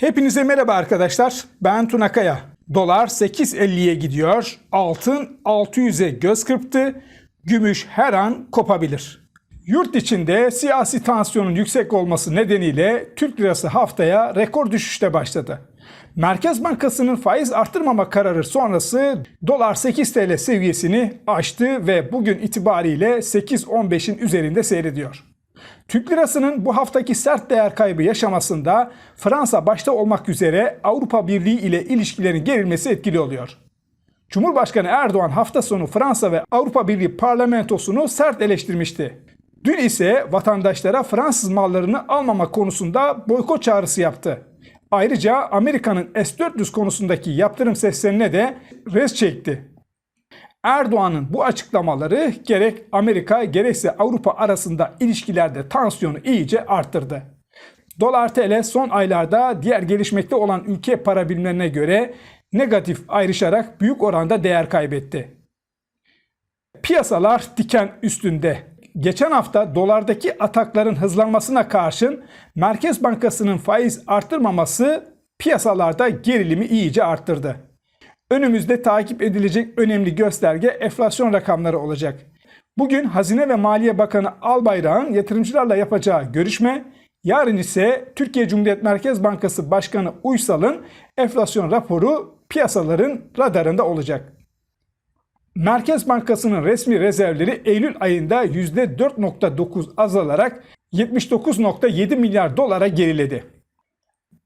Hepinize merhaba arkadaşlar. Ben Tuna Kaya. Dolar 8.50'ye gidiyor. Altın 600'e göz kırptı. Gümüş her an kopabilir. Yurt içinde siyasi tansiyonun yüksek olması nedeniyle Türk lirası haftaya rekor düşüşte başladı. Merkez Bankası'nın faiz artırmama kararı sonrası dolar 8 TL seviyesini aştı ve bugün itibariyle 8.15'in üzerinde seyrediyor. Türk lirasının bu haftaki sert değer kaybı yaşamasında Fransa başta olmak üzere Avrupa Birliği ile ilişkilerin gerilmesi etkili oluyor. Cumhurbaşkanı Erdoğan hafta sonu Fransa ve Avrupa Birliği parlamentosunu sert eleştirmişti. Dün ise vatandaşlara Fransız mallarını almama konusunda boykot çağrısı yaptı. Ayrıca Amerika'nın S-400 konusundaki yaptırım seslerine de res çekti. Erdoğan'ın bu açıklamaları gerek Amerika gerekse Avrupa arasında ilişkilerde tansiyonu iyice arttırdı. Dolar TL son aylarda diğer gelişmekte olan ülke para birimlerine göre negatif ayrışarak büyük oranda değer kaybetti. Piyasalar diken üstünde. Geçen hafta dolardaki atakların hızlanmasına karşın Merkez Bankası'nın faiz arttırmaması piyasalarda gerilimi iyice arttırdı. Önümüzde takip edilecek önemli gösterge enflasyon rakamları olacak. Bugün Hazine ve Maliye Bakanı Albayrak'ın yatırımcılarla yapacağı görüşme, yarın ise Türkiye Cumhuriyet Merkez Bankası Başkanı Uysal'ın enflasyon raporu piyasaların radarında olacak. Merkez Bankası'nın resmi rezervleri Eylül ayında %4.9 azalarak 79.7 milyar dolara geriledi.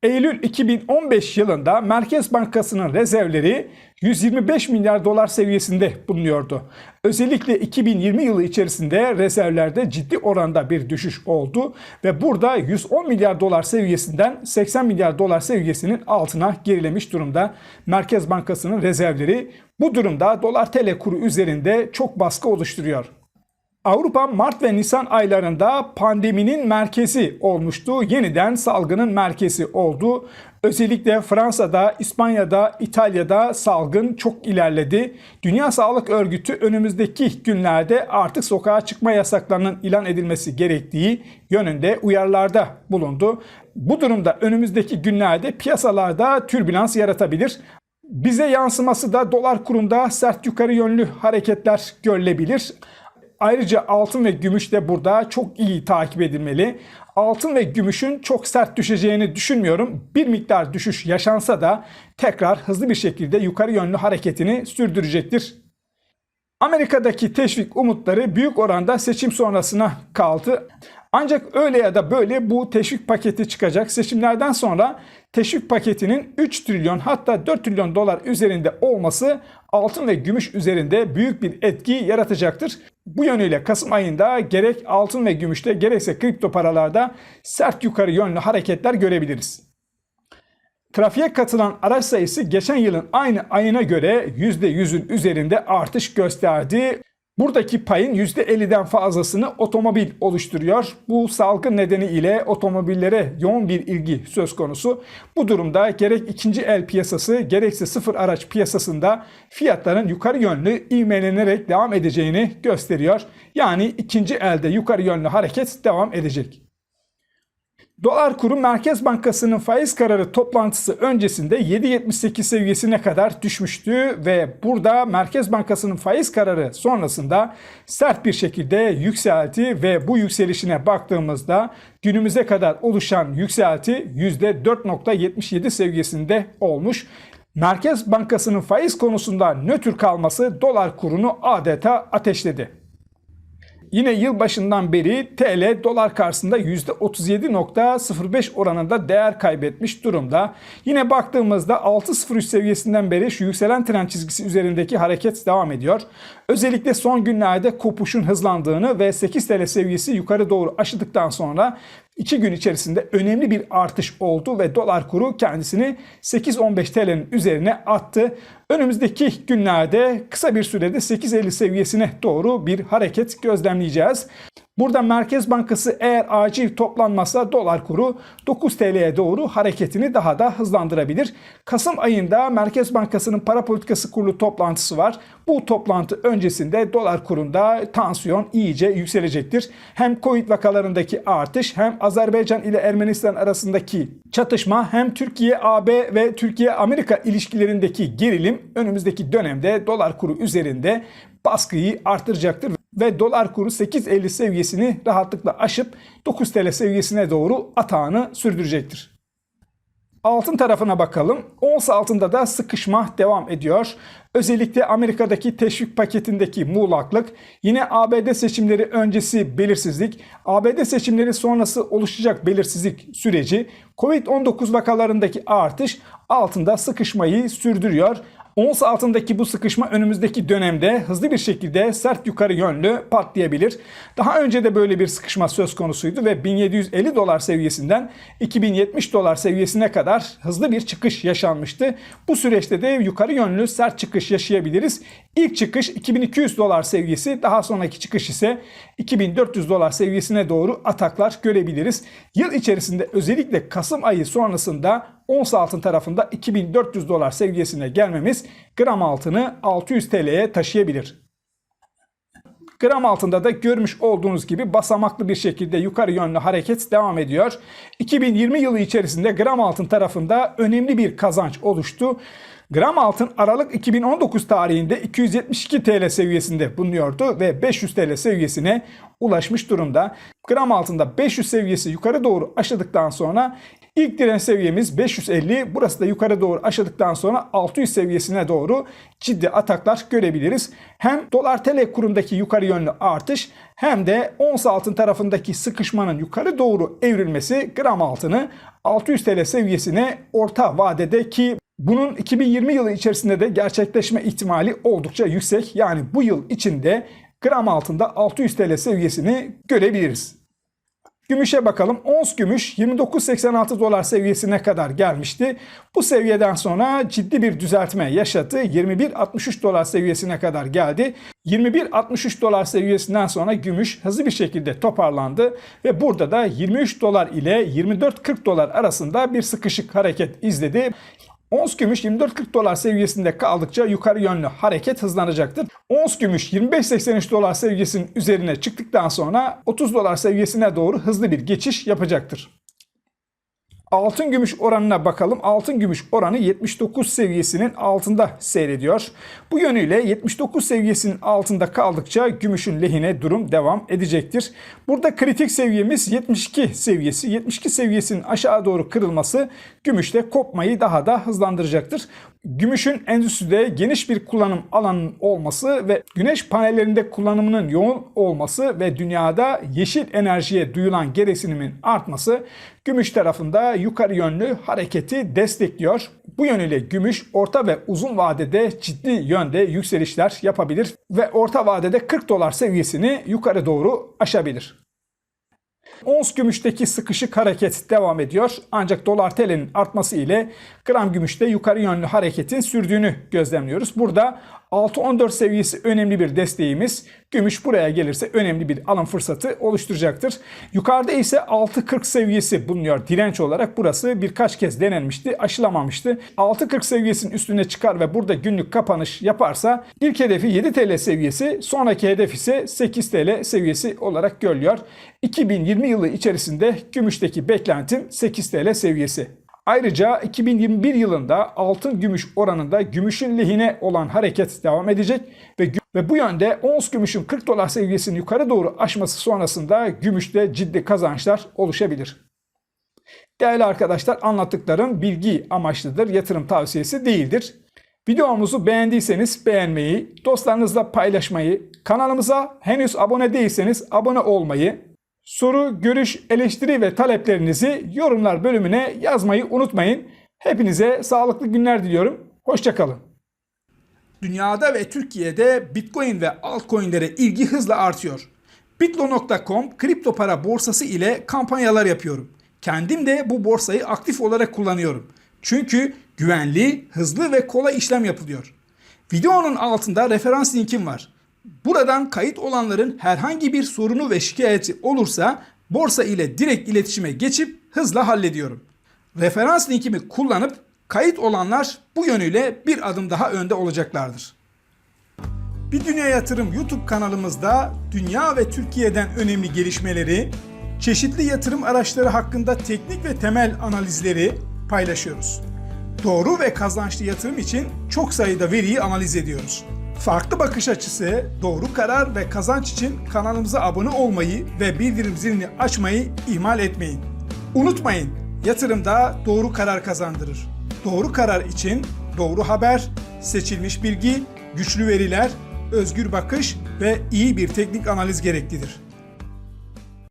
Eylül 2015 yılında Merkez Bankası'nın rezervleri 125 milyar dolar seviyesinde bulunuyordu. Özellikle 2020 yılı içerisinde rezervlerde ciddi oranda bir düşüş oldu ve burada 110 milyar dolar seviyesinden 80 milyar dolar seviyesinin altına gerilemiş durumda. Merkez Bankası'nın rezervleri bu durumda dolar TL kuru üzerinde çok baskı oluşturuyor. Avrupa Mart ve Nisan aylarında pandeminin merkezi olmuştu. Yeniden salgının merkezi oldu. Özellikle Fransa'da, İspanya'da, İtalya'da salgın çok ilerledi. Dünya Sağlık Örgütü önümüzdeki günlerde artık sokağa çıkma yasaklarının ilan edilmesi gerektiği yönünde uyarılarda bulundu. Bu durumda önümüzdeki günlerde piyasalarda türbülans yaratabilir. Bize yansıması da dolar kurunda sert yukarı yönlü hareketler görülebilir. Ayrıca altın ve gümüş de burada çok iyi takip edilmeli. Altın ve gümüşün çok sert düşeceğini düşünmüyorum. Bir miktar düşüş yaşansa da tekrar hızlı bir şekilde yukarı yönlü hareketini sürdürecektir. Amerika'daki teşvik umutları büyük oranda seçim sonrasına kaldı. Ancak öyle ya da böyle bu teşvik paketi çıkacak. Seçimlerden sonra teşvik paketinin 3 trilyon hatta 4 trilyon dolar üzerinde olması altın ve gümüş üzerinde büyük bir etki yaratacaktır. Bu yönüyle Kasım ayında gerek altın ve gümüşte gerekse kripto paralarda sert yukarı yönlü hareketler görebiliriz. Trafiğe katılan araç sayısı geçen yılın aynı ayına göre %100'ün üzerinde artış gösterdi. Buradaki payın %50'den fazlasını otomobil oluşturuyor. Bu salgın nedeniyle otomobillere yoğun bir ilgi söz konusu. Bu durumda gerek ikinci el piyasası gerekse sıfır araç piyasasında fiyatların yukarı yönlü ivmelenerek devam edeceğini gösteriyor. Yani ikinci elde yukarı yönlü hareket devam edecek. Dolar kuru Merkez Bankası'nın faiz kararı toplantısı öncesinde 7.78 seviyesine kadar düşmüştü ve burada Merkez Bankası'nın faiz kararı sonrasında sert bir şekilde yükseldi ve bu yükselişine baktığımızda günümüze kadar oluşan yükselti %4.77 seviyesinde olmuş. Merkez Bankası'nın faiz konusunda nötr kalması dolar kurunu adeta ateşledi. Yine yılbaşından beri TL dolar karşısında %37.05 oranında değer kaybetmiş durumda. Yine baktığımızda 6.03 seviyesinden beri şu yükselen trend çizgisi üzerindeki hareket devam ediyor. Özellikle son günlerde kopuşun hızlandığını ve 8 TL seviyesi yukarı doğru aşıdıktan sonra 2 gün içerisinde önemli bir artış oldu ve dolar kuru kendisini 8.15 TL'nin üzerine attı. Önümüzdeki günlerde kısa bir sürede 8.50 seviyesine doğru bir hareket gözlemleyeceğiz. Burada Merkez Bankası eğer acil toplanmazsa dolar kuru 9 TL'ye doğru hareketini daha da hızlandırabilir. Kasım ayında Merkez Bankası'nın para politikası kurulu toplantısı var. Bu toplantı öncesinde dolar kurunda tansiyon iyice yükselecektir. Hem Covid vakalarındaki artış hem Azerbaycan ile Ermenistan arasındaki çatışma hem Türkiye AB ve Türkiye Amerika ilişkilerindeki gerilim önümüzdeki dönemde dolar kuru üzerinde baskıyı artıracaktır ve dolar kuru 8.50 seviyesini rahatlıkla aşıp 9 TL seviyesine doğru atağını sürdürecektir. Altın tarafına bakalım. Ons altında da sıkışma devam ediyor. Özellikle Amerika'daki teşvik paketindeki muğlaklık, yine ABD seçimleri öncesi belirsizlik, ABD seçimleri sonrası oluşacak belirsizlik süreci, Covid-19 vakalarındaki artış altında sıkışmayı sürdürüyor. Ons altındaki bu sıkışma önümüzdeki dönemde hızlı bir şekilde sert yukarı yönlü patlayabilir. Daha önce de böyle bir sıkışma söz konusuydu ve 1750 dolar seviyesinden 2070 dolar seviyesine kadar hızlı bir çıkış yaşanmıştı. Bu süreçte de yukarı yönlü sert çıkış yaşayabiliriz. İlk çıkış 2200 dolar seviyesi, daha sonraki çıkış ise 2400 dolar seviyesine doğru ataklar görebiliriz. Yıl içerisinde özellikle Kasım ayı sonrasında ons altın tarafında 2400 dolar seviyesine gelmemiz gram altını 600 TL'ye taşıyabilir. Gram altında da görmüş olduğunuz gibi basamaklı bir şekilde yukarı yönlü hareket devam ediyor. 2020 yılı içerisinde gram altın tarafında önemli bir kazanç oluştu. Gram altın Aralık 2019 tarihinde 272 TL seviyesinde bulunuyordu ve 500 TL seviyesine ulaşmış durumda. Gram altında 500 seviyesi yukarı doğru aşıldıktan sonra ilk direnç seviyemiz 550. Burası da yukarı doğru aşıldıktan sonra 600 seviyesine doğru ciddi ataklar görebiliriz. Hem dolar TL kurundaki yukarı yönlü artış hem de ons altın tarafındaki sıkışmanın yukarı doğru evrilmesi gram altını 600 TL seviyesine orta vadede ki bunun 2020 yılı içerisinde de gerçekleşme ihtimali oldukça yüksek. Yani bu yıl içinde gram altında 600 TL seviyesini görebiliriz. Gümüşe bakalım. Ons gümüş 29.86 dolar seviyesine kadar gelmişti. Bu seviyeden sonra ciddi bir düzeltme yaşadı. 21.63 dolar seviyesine kadar geldi. 21.63 dolar seviyesinden sonra gümüş hızlı bir şekilde toparlandı ve burada da 23 dolar ile 24.40 dolar arasında bir sıkışık hareket izledi. Ons gümüş 24.40 dolar seviyesinde kaldıkça yukarı yönlü hareket hızlanacaktır. Ons gümüş 25.83 dolar seviyesinin üzerine çıktıktan sonra 30 dolar seviyesine doğru hızlı bir geçiş yapacaktır. Altın gümüş oranına bakalım. Altın gümüş oranı 79 seviyesinin altında seyrediyor. Bu yönüyle 79 seviyesinin altında kaldıkça gümüşün lehine durum devam edecektir. Burada kritik seviyemiz 72 seviyesi. 72 seviyesinin aşağı doğru kırılması gümüşte kopmayı daha da hızlandıracaktır. Gümüşün endüstride geniş bir kullanım alanının olması ve güneş panellerinde kullanımının yoğun olması ve dünyada yeşil enerjiye duyulan gereksinimin artması gümüş tarafında yukarı yönlü hareketi destekliyor. Bu yönüyle gümüş orta ve uzun vadede ciddi yönde yükselişler yapabilir ve orta vadede 40 dolar seviyesini yukarı doğru aşabilir. Ons gümüşteki sıkışık hareket devam ediyor. Ancak dolar TL'nin artması ile gram gümüşte yukarı yönlü hareketin sürdüğünü gözlemliyoruz. Burada 6.14 seviyesi önemli bir desteğimiz. Gümüş buraya gelirse önemli bir alım fırsatı oluşturacaktır. Yukarıda ise 6.40 seviyesi bulunuyor direnç olarak. Burası birkaç kez denenmişti, aşılamamıştı. 6.40 seviyesinin üstüne çıkar ve burada günlük kapanış yaparsa ilk hedefi 7 TL seviyesi, sonraki hedef ise 8 TL seviyesi olarak görülüyor. 2020 yılı içerisinde gümüşteki beklentim 8 TL seviyesi. Ayrıca 2021 yılında altın gümüş oranında gümüşün lehine olan hareket devam edecek ve ve bu yönde ons gümüşün 40 dolar seviyesini yukarı doğru aşması sonrasında gümüşte ciddi kazançlar oluşabilir. Değerli arkadaşlar anlattıklarım bilgi amaçlıdır, yatırım tavsiyesi değildir. Videomuzu beğendiyseniz beğenmeyi, dostlarınızla paylaşmayı, kanalımıza henüz abone değilseniz abone olmayı, Soru, görüş, eleştiri ve taleplerinizi yorumlar bölümüne yazmayı unutmayın. Hepinize sağlıklı günler diliyorum. Hoşçakalın. Dünyada ve Türkiye'de Bitcoin ve altcoin'lere ilgi hızla artıyor. Bitlo.com kripto para borsası ile kampanyalar yapıyorum. Kendim de bu borsayı aktif olarak kullanıyorum. Çünkü güvenli, hızlı ve kolay işlem yapılıyor. Videonun altında referans linkim var. Buradan kayıt olanların herhangi bir sorunu ve şikayeti olursa borsa ile direkt iletişime geçip hızla hallediyorum. Referans linkimi kullanıp kayıt olanlar bu yönüyle bir adım daha önde olacaklardır. Bir Dünya Yatırım YouTube kanalımızda dünya ve Türkiye'den önemli gelişmeleri, çeşitli yatırım araçları hakkında teknik ve temel analizleri paylaşıyoruz. Doğru ve kazançlı yatırım için çok sayıda veriyi analiz ediyoruz. Farklı bakış açısı, doğru karar ve kazanç için kanalımıza abone olmayı ve bildirim zilini açmayı ihmal etmeyin. Unutmayın, yatırımda doğru karar kazandırır. Doğru karar için doğru haber, seçilmiş bilgi, güçlü veriler, özgür bakış ve iyi bir teknik analiz gereklidir.